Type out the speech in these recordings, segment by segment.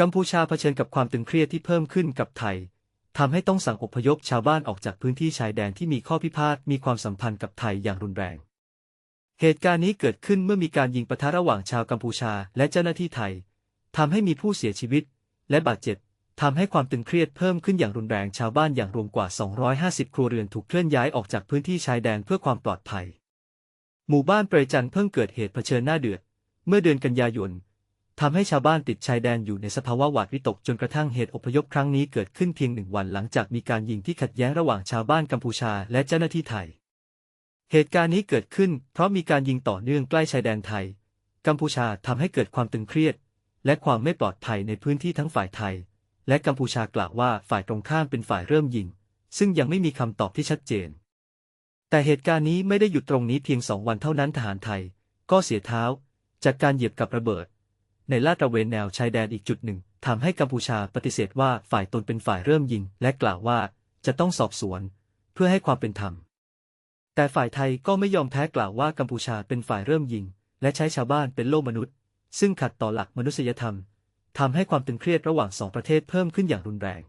กัมพูชาเผชิญกับความตึงเครียดที่เพิ่มขึ้นกับไทยทำให้ต้องสั่งอพยพชาวบ้านออกจากพื้นที่ชายแดนที่มีข้อพิพาทมีความสัมพันธ์กับไทยอย่างรุนแรง เหตุการณ์นี้เกิดขึ้นเมื่อมีการยิงปะทะระหว่างชาวกัมพูชาและเจ้าหน้าที่ไทยทำให้มีผู้เสียชีวิต และบาดเจ็บทำให้ความตึงเครียดเพิ่มขึ้นอย่างรุนแรงชาวบ้านอย่างรวมกว่า 250 ครัวเรือนถูกเคลื่อนย้ายออกจากพื้นที่ชายแดนเพื่อความปลอดภัย หมู่บ้านเปรยจันเพิ่งเกิดเหตุเผชิญหน้าเดือด เมื่อเดือนกันยายน ทำให้ชาวบ้านติดชายแดนอยู่ในสภาวะหวาดวิตกจนกระทั่งเหตุอพยพครั้งนี้เกิดขึ้นเพียงหนึ่งวันหลังจากมีการยิงที่ขัดแย้งระหว่างชาวบ้านกัมพูชาและเจ้าหน้าที่ไทย เหตุการณ์นี้เกิดขึ้นเพราะมีการยิงต่อเนื่องใกล้ชายแดนไทย กัมพูชาทำให้เกิดความตึงเครียด และความไม่ปลอดภัยในพื้นที่ทั้งฝ่ายไทย และกัมพูชากล่าวว่าฝ่ายตรงข้ามเป็นฝ่ายเริ่มยิง ซึ่งยังไม่มีคำตอบที่ชัดเจน แต่เหตุการณ์นี้ไม่ได้หยุดตรงนี้เพียงสองวันเท่านั้นทหารไทย ก็เสียเท้า จากการเหยียบกับระเบิด ในลาดตระเวนแนวชายแดนอีกจุดหนึ่งทำให้กัมพูชาปฏิเสธว่าฝ่ายตนเป็นฝ่ายเริ่มยิง และกล่าวว่าจะต้องสอบสวน เพื่อให้ความเป็นธรรม แต่ฝ่ายไทยก็ไม่ยอมแพ้กล่าวว่ากัมพูชาเป็นฝ่ายเริ่มยิง และใช้ชาวบ้านเป็นโล่มนุษย์ ซึ่งขัดต่อหลักมนุษยธรรมทำให้ความตึงเครียดระหว่างสองประเทศเพิ่มขึ้นอย่างรุนแรง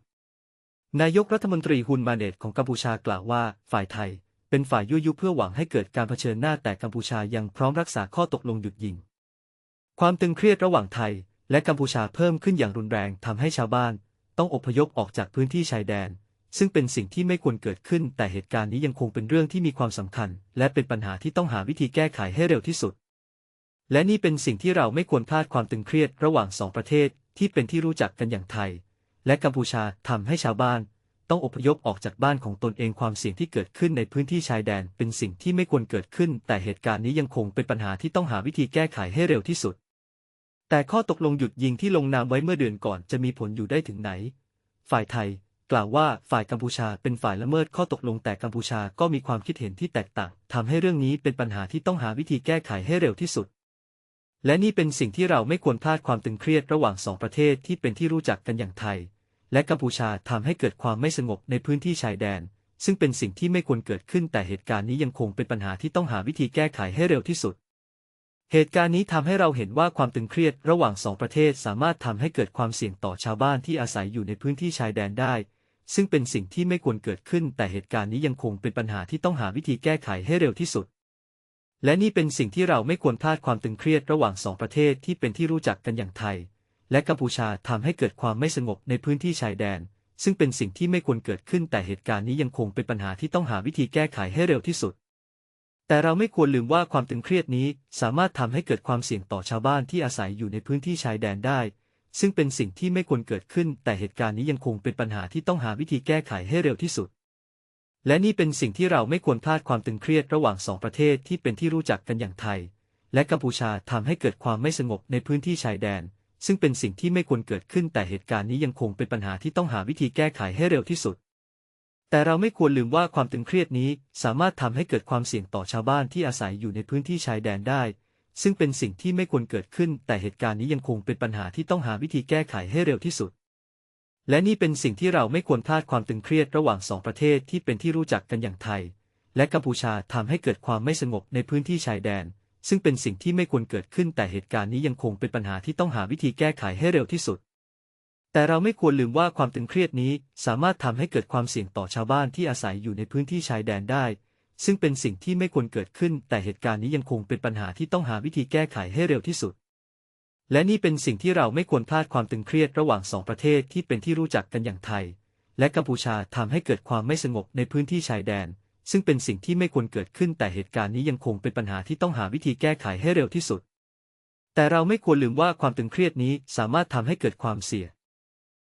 นายกรัฐมนตรีฮุนมาเนตของกัมพูชากล่าวว่าฝ่ายไทย เป็นฝ่ายยั่วยุเพื่อหวังให้เกิดการเผชิญหน้าแต่กัมพูชายังพร้อมรักษาข้อตกลงหยุดยิง ความตึงเครียดระหว่างไทย และกัมพูชาเพิ่มขึ้นอย่างรุนแรงทำให้ชาวบ้าน ต้องอพยพออกจากพื้นที่ชายแดน ซึ่งเป็นสิ่งที่ไม่ควรเกิดขึ้น แต่เหตุการณ์นี้ยังคงเป็นเรื่องที่มีความสำคัญ และเป็นปัญหาที่ต้องหาวิธีแก้ไขให้เร็วที่สุด และนี่เป็นสิ่งที่เราไม่ควรพลาดความตึงเครียดระหว่างสองประเทศที่เป็นที่รู้จักกันอย่างไทย และกัมพูชาทำให้ชาวบ้าน ต้องอพยพออกจากบ้านของตนเองความเสี่ยงที่เกิดขึ้นในพื้นที่ชายแดนเป็นสิ่งที่ไม่ควรเกิดขึ้น แต่เหตุการณ์นี้ยังคงเป็นปัญหาที่ต้องหาวิธีแก้ไขให้เร็วที่สุด แต่ข้อตกลงหยุดยิงที่ลงนามไว้เมื่อเดือนก่อนจะมีผลอยู่ได้ถึงไหน ฝ่ายไทย กล่าวว่าฝ่ายกัมพูชาเป็นฝ่ายละเมิดข้อตกลงแต่กัมพูชาก็มีความคิดเห็นที่แตกต่างทำให้เรื่องนี้เป็นปัญหาที่ต้องหาวิธีแก้ไขให้เร็วที่สุดและนี่เป็นสิ่งที่เราไม่ควรพลาดความตึงเครียดระหว่างสองประเทศที่เป็นที่รู้จักกันอย่างไทย และกัมพูชาทำให้เกิดความไม่สงบในพื้นที่ชายแดน ซึ่งเป็นสิ่งที่ไม่ควรเกิดขึ้นแต่เหตุการณ์นี้ยังคงเป็นปัญหาที่ต้องหาวิธีแก้ไขให้เร็วที่สุด เหตุการณ์นี้ทำให้เราเห็นว่าความตึงเครียดระหว่างสองประเทศสามารถทำให้เกิดความเสี่ยงต่อชาวบ้านที่อาศัยอยู่ในพื้นที่ชายแดนได้ ซึ่งเป็นสิ่งที่ไม่ควรเกิดขึ้น แต่เหตุการณ์นี้ยังคงเป็นปัญหาที่ต้องหาวิธีแก้ไขให้เร็วที่สุดและนี่เป็นสิ่งที่เราไม่ควรพลาดความตึงเครียดระหว่างสองประเทศที่เป็นที่รู้จักกันอย่างไทย และกัมพูชาทำให้เกิดความไม่สงบในพื้นที่ชายแดน ซึ่งเป็นสิ่งที่ไม่ควรเกิดขึ้นแต่เหตุการณ์นี้ยังคงเป็นปัญหาที่ต้องหาวิธีแก้ไขให้เร็วที่สุด แต่เราไม่ควรลืมว่าความตึงเครียดนี้สามารถทำให้เกิดความเสี่ยงต่อชาวบ้านที่อาศัยอยู่ในพื้นที่ชายแดนได้ ซึ่งเป็นสิ่งที่ไม่ควรเกิดขึ้น แต่เหตุการณ์นี้ยังคงเป็นปัญหาที่ต้องหาวิธีแก้ไขให้เร็วที่สุดและนี่เป็นสิ่งที่เราไม่ควรพลาดความตึงเครียดระหว่างสองประเทศที่เป็นที่รู้จักกันอย่างไทย และกัมพูชาทำให้เกิดความไม่สงบในพื้นที่ชายแดน ซึ่งเป็นสิ่งที่ไม่ควรเกิดขึ้นแต่เหตุการณ์นี้ยังคงเป็นปัญหาที่ต้องหาวิธีแก้ไขให้เร็วที่สุด แต่เราไม่ควรลืมว่าความตึงเครียดนี้สามารถทำให้เกิดความเสี่ยงต่อชาวบ้านที่อาศัยอยู่ในพื้นที่ชายแดนได้ ซึ่งเป็นสิ่งที่ไม่ควรเกิดขึ้น แต่เหตุการณ์นี้ยังคงเป็นปัญหาที่ต้องหาวิธีแก้ไขให้เร็วที่สุด และนี่เป็นสิ่งที่เราไม่ควรพลาดความตึงเครียดระหว่างสองประเทศที่เป็นที่รู้จักกันอย่างไทย และกัมพูชาทำให้เกิดความไม่สงบในพื้นที่ชายแดน ซึ่งเป็นสิ่งที่ไม่ควรเกิดขึ้นแต่เหตุการณ์นี้ยังคงเป็นปัญหาที่ต้องหาวิธีแก้ไขให้เร็วที่สุด แต่เราไม่ควรลืมว่าความตึงเครียดนี้สามารถทำให้เกิดความเสี่ยงต่อชาวบ้านที่อาศัยอยู่ในพื้นที่ชายแดนได้ ซึ่งเป็นสิ่งที่ไม่ควรเกิดขึ้น แต่เหตุการณ์นี้ยังคงเป็นปัญหาที่ต้องหาวิธีแก้ไขให้เร็วที่สุด และนี่เป็นสิ่งที่เราไม่ควรพลาดความตึงเครียดระหว่างสองประเทศที่เป็นที่รู้จักกันอย่างไทย และกัมพูชาทำให้เกิดความไม่สงบในพื้นที่ชายแดน ซึ่งเป็นสิ่งที่ไม่ควรเกิดขึ้นแต่เหตุการณ์นี้ยังคงเป็นปัญหาที่ต้องหาวิธีแก้ไขให้เร็วที่สุด แต่เราไม่ควรลืมว่าความตึงเครียดนี้สามารถทำให้เกิดความเสี่ย